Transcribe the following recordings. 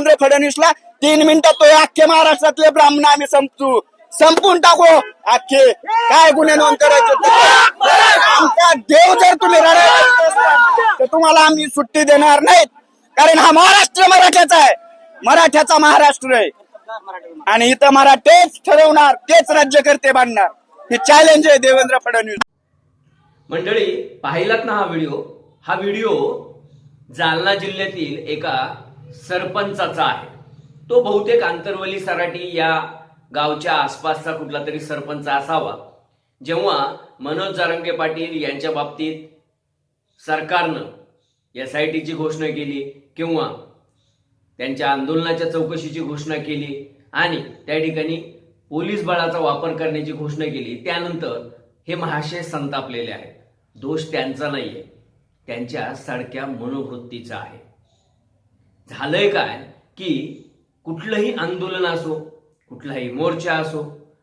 देवेंद्र फडणवीसला तीन मिनिटात तो अख्खे महाराष्ट्रातले ब्राह्मण आम्ही संपतो. संपून टाकू अख्खे. काय गुन्हे नोंद करायचे आमचा देव जर तुम्ही रडायला तर तुम्हाला आम्ही सुट्टी देणार नाहीत. कारण हा महाराष्ट्र मराठ्याचा आहे. मराठ्याचा महाराष्ट्र आहे. आणि इथं मराठेच ठरवणार तेच राज्यकर्ते बांधणार हे चॅलेंज आहे देवेंद्र फडणवीस. मंडळी पाहिलात ना हा व्हिडिओ? हा व्हिडिओ जालना जिल्ह्यातील एका सरपंचाचा आहे. तो बहुतेक आंतरवली सराटी या गावच्या आसपासचा कुठला तरी सरपंच असावा. जेव्हा मनोज जारंगे पाटील यांच्या बाबतीत सरकारनं एस आय टीची घोषणा केली किंवा त्यांच्या आंदोलनाच्या चौकशीची घोषणा केली आणि त्या ठिकाणी पोलीस बळाचा वापर करण्याची घोषणा केली त्यानंतर हे महाशय संतापलेले आहेत. दोष त्यांचा नाही आहे त्यांच्या सडक्या मनोवृत्तीचा आहे. झालंय काय? की कुठलंही आंदोलन असो कुठलाही मोर्चा असो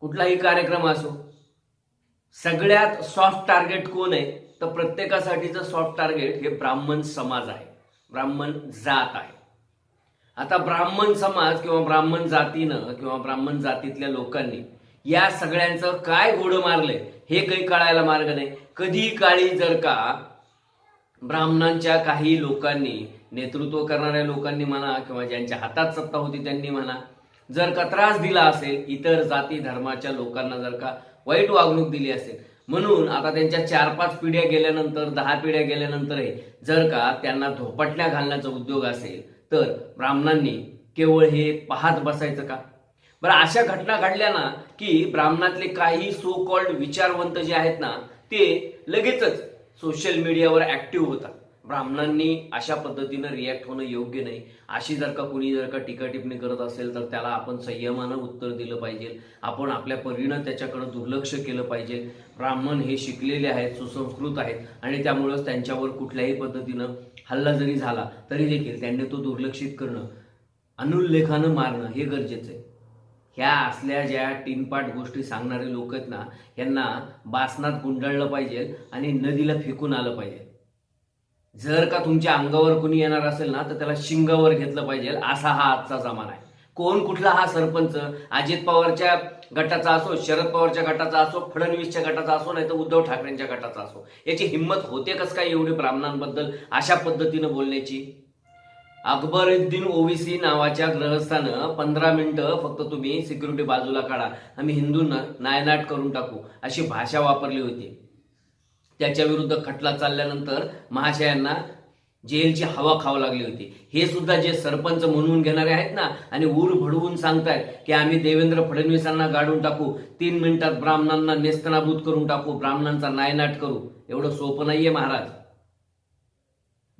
कुठलाही कार्यक्रम असो सगळ्यात सॉफ्ट टार्गेट कोण आहे? तर प्रत्येकासाठीचं सॉफ्ट टार्गेट हे ब्राह्मण समाज आहे. ब्राह्मण जात आहे. आता ब्राह्मण समाज किंवा ब्राह्मण जातीनं किंवा ब्राह्मण जातीतल्या लोकांनी या सगळ्यांचं काय घोडं मारलंय हे काही कळायला मार्ग नाही. कधी काळी जर का ब्राह्मणांच्या काही लोकांनी नेतृत्व करणाऱ्या लोकांनी म्हणा किंवा ज्यांच्या हातात सत्ता होती त्यांनी म्हणा जर का त्रास दिला असेल इतर जाती धर्माच्या लोकांना जर का वाईट वागणूक दिली असेल म्हणून आता त्यांच्या चार पाच पिढ्या गेल्यानंतर दहा पिढ्या गेल्यानंतरही जर का त्यांना धोपटल्या घालण्याचा उद्योग असेल तर ब्राह्मणांनी केवळ हे पाहत बसायचं का? बरं अशा घटना घडल्या ना की ब्राह्मणातले काही सो कॉल्ड विचारवंत जे आहेत ना ते लगेचच सोशल मीडियावर ऍक्टिव्ह होतात ब्राह्मणांनी अशा पद्धतीनं रिॲक्ट होणं योग्य नाही. अशी जर का कुणी जर का टीका टिप्पणी करत असेल तर त्याला आपण संयमानं उत्तर दिलं पाहिजे. आपण आपल्या परीनं त्याच्याकडे दुर्लक्ष केलं पाहिजे. ब्राह्मण हे शिकलेले आहेत सुसंस्कृत आहेत आणि त्यामुळंच त्यांच्यावर कुठल्याही पद्धतीनं हल्ला जरी झाला तरी देखील त्यांनी तो दुर्लक्षित करणं अनुल्लेखानं मारणं हे गरजेचं आहे. ह्या असल्या ज्या टिनपाट गोष्टी सांगणारे लोक आहेत ना यांना बासनात गुंडाळलं पाहिजे आणि नदीला फेकून आलं पाहिजे. जर का तुमच्या अंगावर कुणी येणार असेल ना तर त्याला शिंगावर घेतलं पाहिजे. असा हा आजचा जमाना आहे. कोण कुठला हा सरपंच अजित पवारच्या गटाचा असो शरद पवारच्या गटाचा असो फडणवीसच्या गटाचा असो नाही तर उद्धव ठाकरेंच्या गटाचा असो. याची हिंमत होते कस काय एवढी ब्राह्मणांबद्दल अशा पद्धतीनं बोलण्याची? अकबरुद्दीन ओवीसी नावाच्या ग्रहस्थानं पंधरा मिनिटं फक्त तुम्ही सिक्युरिटी बाजूला काढा. आम्ही हिंदूंना नायनाट करून टाकू. अशी भाषा वापरली होती. त्याच्या विरुद्ध खटला चालल्यानंतर महाशयांना जेलची हवा खावं लागली होती. हे सुद्धा जे सरपंच म्हणून घेणारे आहेत ना आणि ऊर भडवून सांगतायत की आम्ही देवेंद्र फडणवीसांना गाडून टाकू. तीन मिनिटात ब्राह्मणांना नेस्तनाभूत करून टाकू. ब्राह्मणांचा नायनाट करू. एवढं सोपं नाहीये महाराज.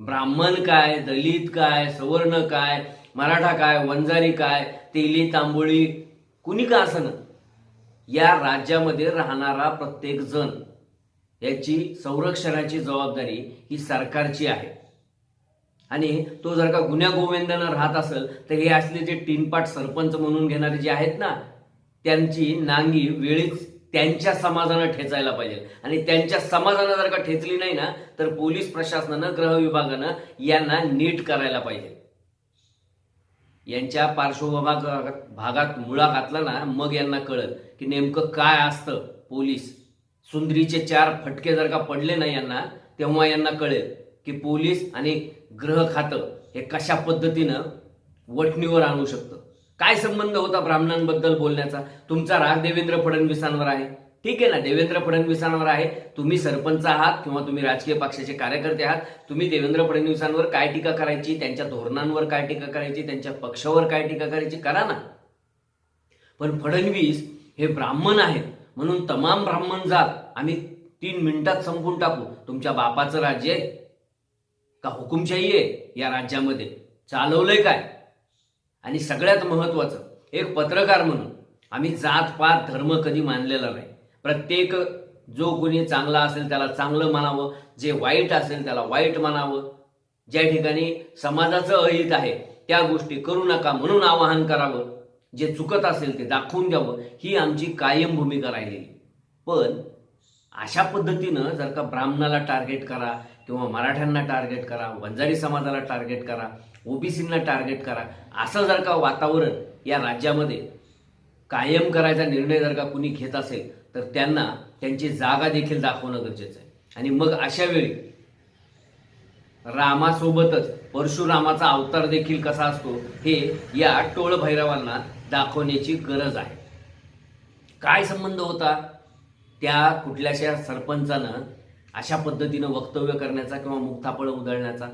ब्राह्मण काय दलित काय सवर्ण काय मराठा काय वंजारी काय तेली तांबोळी कुणी का असं या राज्यामध्ये राहणारा प्रत्येक जण याची संरक्षणाची जबाबदारी ही सरकारची आहे. आणि तो जर का गुन्ह्या गोविंदानं राहत असेल तर हे असले जे टीनपाट सरपंच म्हणून घेणारे जे आहेत ना त्यांची नांगी वेळीच त्यांच्या समाजानं ठेचायला पाहिजे. आणि त्यांच्या समाजानं जर का ठेचली नाही ना तर पोलीस प्रशासनानं गृह विभागानं यांना नीट करायला पाहिजे. यांच्या पार्श्वभाग भागात मुळा घातला ना मग यांना कळत की नेमकं काय असतं पोलीस. सुंदरीचे चार फटके जर का पडले ना यांना तेव्हा यांना कळेल की पोलीस आणि गृह खातं हे कशा पद्धतीनं वटणीवर आणू शकतं. काय संबंध होता ब्राह्मणांबद्दल बोलण्याचा? तुमचा राग देवेंद्र फडणवीसांवर आहे. ठीक आहे ना? देवेंद्र फडणवीसांवर आहे. तुम्ही सरपंच आहात किंवा तुम्ही राजकीय पक्षाचे कार्यकर्ते आहात तुम्ही देवेंद्र फडणवीसांवर काय टीका करायची? त्यांच्या धोरणांवर काय टीका करायची? त्यांच्या पक्षावर काय टीका करायची? करा ना. पण फडणवीस हे ब्राह्मण आहेत. म्हणून तमाम ब्राह्मण जात आम्ही तीन मिनिटात संपून टाकू. तुमच्या बापाचं राज्य आहे का हुकुमशाही आहे या राज्यामध्ये? चालवलंय काय? आणि सगळ्यात महत्वाचं एक पत्रकार म्हणून आम्ही जात पात धर्म कधी मानलेला नाही. प्रत्येक जो कोणी चांगला असेल त्याला चांगलं मानावं जे वाईट असेल त्याला वाईट मानावं. ज्या ठिकाणी समाजाचं अहित आहे त्या गोष्टी करू नका म्हणून आवाहन करावं. जे चुकत असेल ते दाखवून द्यावं. ही आमची कायम भूमिका राहिलेली. पण अशा पद्धतीनं जर का ब्राह्मणाला टार्गेट करा किंवा मराठ्यांना टार्गेट करा वंजारी समाजाला टार्गेट करा ओबीसींना टार्गेट करा. असं जर का वातावरण या राज्यामध्ये कायम करायचा निर्णय जर का कुणी घेत असेल तर त्यांना त्यांची जागा देखील दाखवणं गरजेचं आहे. आणि मग अशा वेळी रामासोबतच परशुरामाचा अवतार देखील कसा असतो हे या टोळ भैरवांना दाखवण्याची गरज आहे. काय संबंध होता? त्या कुठल्याशा सरपंचानं अशा पद्धतीनं वक्तव्य करण्याचा किंवा मुक्तापळ उधळण्याचा?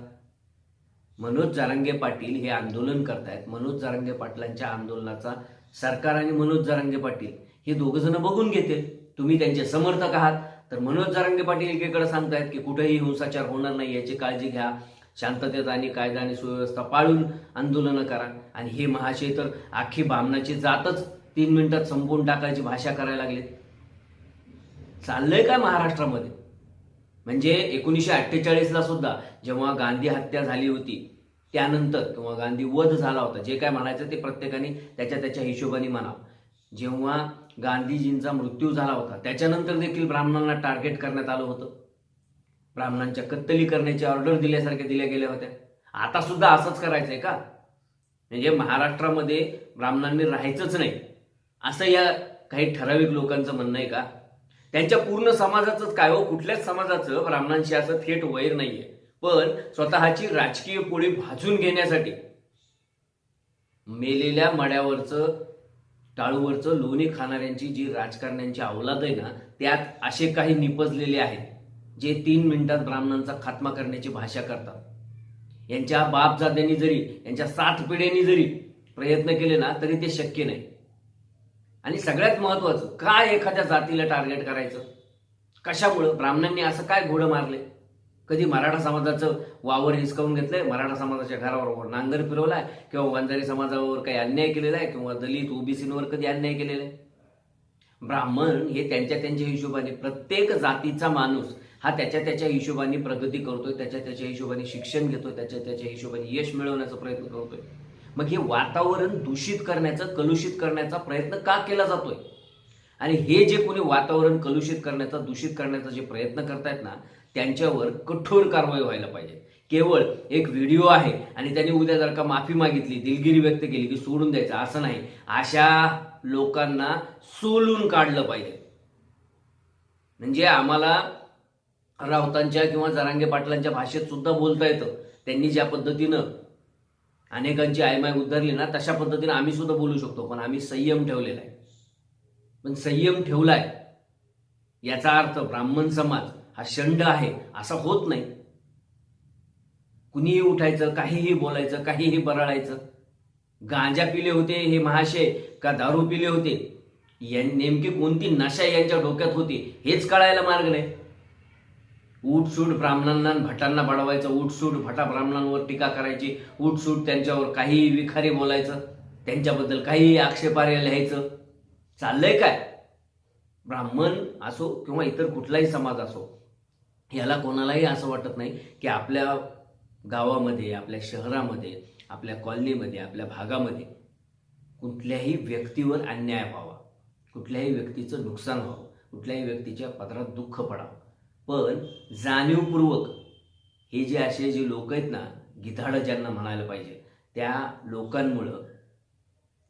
मनोज जारंगे पाटील हे आंदोलन करतायत. मनोज जारंगे पाटलांच्या आंदोलनाचा सरकार आणि मनोज जारंगे पाटील हे दोघं जण बघून घेतील. तुम्ही त्यांचे समर्थक आहात. तर मनोज जारंगे पाटील एकीकडे सांगतायत की कुठेही हिंसाचार होणार नाही याची काळजी घ्या. शांततेत आणि कायदा आणि सुव्यवस्था पाळून आंदोलनं करा. आणि हे महाशय तर आखी बामणाची जातच तीन मिनिटात संपवून टाकायची भाषा करायला लागले चाललंय काय महाराष्ट्रामध्ये? म्हणजे एकोणीसशे अठ्ठेचाळीसला सुद्धा जेव्हा गांधी हत्या झाली होती त्यानंतर किंवा गांधी वध झाला होता जे काय म्हणायचं ते प्रत्येकाने त्याच्या त्याच्या हिशोबाने म्हणावं. जेव्हा गांधीजींचा मृत्यू झाला होता त्याच्यानंतर देखील ब्राह्मणांना टार्गेट करण्यात आलं होतं. ब्राह्मणांच्या कत्तली करण्याची ऑर्डर दिल्यासारख्या दिल्या गेल्या होत्या. आता सुद्धा असंच करायचंय का? म्हणजे महाराष्ट्रामध्ये ब्राह्मणांनी राहायचंच नाही. असं या काही ठराविक लोकांचं म्हणणं आहे का? त्यांच्या पूर्ण समाजाचंच काय हो? कुठल्याच समाजाचं ब्राह्मणांशी असं थेट वैर नाहीये. पण स्वतःची राजकीय पोळी भाजून घेण्यासाठी मेलेल्या मड्यावरचं टाळूवरचं लोणी खाणाऱ्यांची जी राजकारण्यांची अवलाद आहे ना त्यात असे काही निपजलेले आहेत जे तीन मिनिटात ब्राह्मणांचा खात्मा करण्याची भाषा करतात. यांच्या बापजाद्यांनी जरी यांच्या सात पिढ्यांनी जरी प्रयत्न केले ना तरी ते शक्य नाही. आणि सगळ्यात महत्वाचं काय एखाद्या जातीला टार्गेट करायचं? कशामुळं? ब्राह्मणांनी असं काय घोडं मारले? कधी मराठा समाजाचं वावर हिसकावून घेतलंय? मराठा समाजाच्या घरावर नांगर फिरवलाय? किंवा वंजारी समाजावर काही अन्याय केलेला आहे? किंवा दलित ओबीसींवर कधी अन्याय केलेला आहे? ब्राह्मण हे त्यांच्या त्यांच्या हिशोबाने प्रत्येक जातीचा माणूस हा त्याच्या त्याच्या हिशोबाने प्रगती करतोय त्याच्या त्याच्या हिशोबाने शिक्षण घेतोय त्याच्या त्याच्या हिशोबाने यश मिळवण्याचा प्रयत्न करतोय. मग हे वातावरण दूषित करण्याचा कलुषित करण्याचा प्रयत्न का केला जातोय? आणि हे जे कोणी वातावरण कलुषित करण्याचा दूषित करण्याचा जे प्रयत्न करतायत ना त्यांच्यावर कठोर कारवाई व्हायला पाहिजे. केवळ एक व्हिडिओ आहे आणि त्यांनी उद्या जर का माफी मागितली दिलगिरी व्यक्त केली की सोडून द्यायचं असं नाही. अशा लोकांना सोलून काढलं पाहिजे. म्हणजे आम्हाला राऊतांच्या किंवा जरांगे पाटलांच्या भाषेत सुद्धा बोलता येतं. त्यांनी ज्या पद्धतीनं अनेकांची आयमाय उद्धरली ना तशा पद्धतीने आम्ही सुद्धा बोलू शकतो पण आम्ही संयम ठेवलेला आहे. पण संयम ठेवलाय याचा अर्थ ब्राह्मण समाज हा शंड आहे असा होत नाही. कुणीही उठायचं काहीही बोलायचं काहीही बरळायचं गांजा पिले होते हे महाशय का दारू पिले होते या नेमकी कोणती नशा यांच्या डोक्यात होती हेच कळायला मार्ग नाही. उठसूट ब्राह्मणांना भटांना बडवायचं उठसूट भटा ब्राह्मणांवर टीका करायची. उठसूट त्यांच्यावर काही विखारी बोलायचं. त्यांच्याबद्दल काही आक्षेपार्ह लिहायचं. चाललंय काय? ब्राह्मण असो किंवा इतर कुठलाही समाज असो याला कोणालाही असं वाटत नाही की आपल्या गावामध्ये आपल्या शहरामध्ये आपल्या कॉलनीमध्ये आपल्या भागामध्ये कुठल्याही व्यक्तीवर अन्याय व्हावा. कुठल्याही व्यक्तीचं नुकसान व्हावं. कुठल्याही व्यक्तीच्या पदरात दुःख पडावं. पण जाणीवपूर्वक हे जे असे जे लोक आहेत ना गिधाडं ज्यांना म्हणायला पाहिजे त्या लोकांमुळं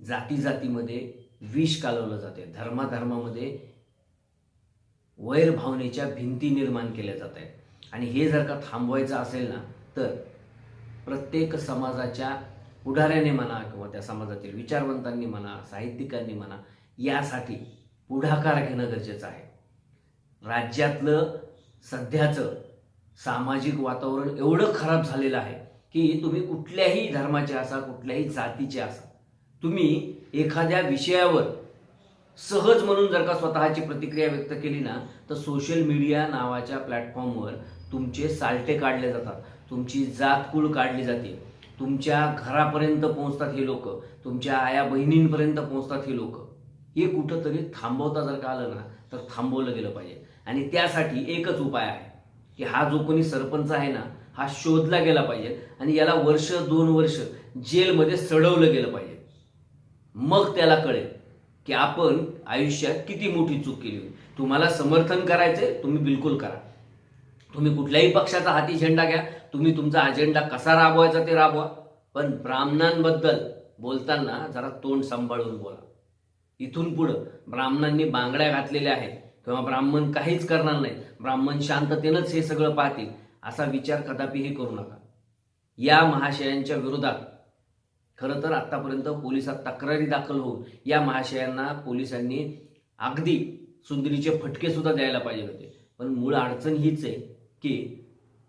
जाती जातीमध्ये विष कालवलं जाते. धर्माधर्मामध्ये वैरभावनेच्या भिंती निर्माण केल्या जात आहेत. आणि हे जर का थांबवायचं असेल ना तर प्रत्येक समाजाच्या पुढाऱ्याने म्हणा किंवा त्या समाजातील विचारवंतांनी म्हणा साहित्यिकांनी म्हणा यासाठी पुढाकार घेणं गरजेचं आहे. राज्यातलं सध्याचं सामाजिक वातावरण एवढं खराब झालेलं आहे की तुम्ही कुठल्याही धर्माचे असा कुठल्याही जातीचे असा. तुम्ही एखाद्या विषयावर सहज म्हणून जर का स्वतःची प्रतिक्रिया व्यक्त केली ना तर सोशल मीडिया नावाच्या प्लॅटफॉर्मवर तुमचे साल्टे काढले जातात. तुमची जातकुळ काढली जाते. तुमच्या घरापर्यंत पोहोचतात हे लोक. तुमच्या आया बहिणींपर्यंत पोहोचतात हे लोक. हे कुठंतरी थांबवता जर का आलं ना तर थांबवलं गेलं पाहिजे. आणि त्यासाठी एकच उपाय आहे की हा जो कोणी सरपंच आहे ना हा शोधला गेला पाहिजे आणि याला वर्ष दोन वर्ष जेलमध्ये सडवलं गेलं पाहिजे. मग त्याला कळेल की आपण आयुष्यात किती मोठी चूक केली होती. तुम्हाला समर्थन करायचंय तुम्ही बिलकुल करा. तुम्ही कुठल्याही पक्षाचा हाती झेंडा घ्या तुम्ही तुमचा अजेंडा कसा राबवायचा ते राबवा. पण ब्राह्मणांबद्दल बोलताना जरा तोंड सांभाळून बोला. इथून पुढं ब्राह्मणांनी बांगड्या घातलेल्या आहेत किंवा ब्राह्मण काहीच करणार नाही. ब्राह्मण शांततेनंच हे सगळं पाहतील. असा विचार कदापिही करू नका. या महाशयांच्या विरोधात खरं तर आतापर्यंत पोलिसात तक्रारी दाखल होऊन या महाशयांना पोलिसांनी अगदी सुंदरीचे फटके सुद्धा द्यायला पाहिजे होते. पण मूळ अडचण हीच आहे की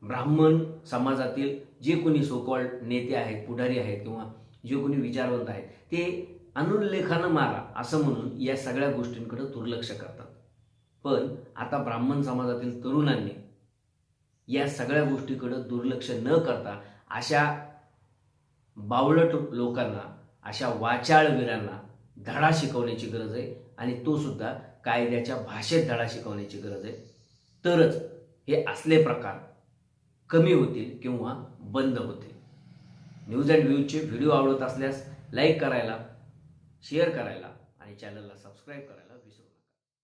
ब्राह्मण समाजातील जे कोणी सोकॉल्ड नेते आहेत पुढारी आहेत किंवा जे कोणी विचारवंत आहेत ते अनुल्लेखानं मारा असं म्हणून या सगळ्या गोष्टींकडे दुर्लक्ष करतात. पण आता ब्राह्मण समाजातील तरुणांनी या सगळ्या गोष्टीकडे दुर्लक्ष न करता अशा बावळट लोकांना अशा वाचाळवीरांना धडा शिकवण्याची गरज आहे आणि तो सुद्धा कायद्याच्या भाषेत धडा शिकवण्याची गरज आहे. तरच हे असले प्रकार कमी होतील किंवा बंद होतील. न्यूज अँड व्ह्यूजचे व्हिडिओ आवडत असल्यास लाईक करायला शेअर करायला आणि चॅनलला सबस्क्राईब करायला.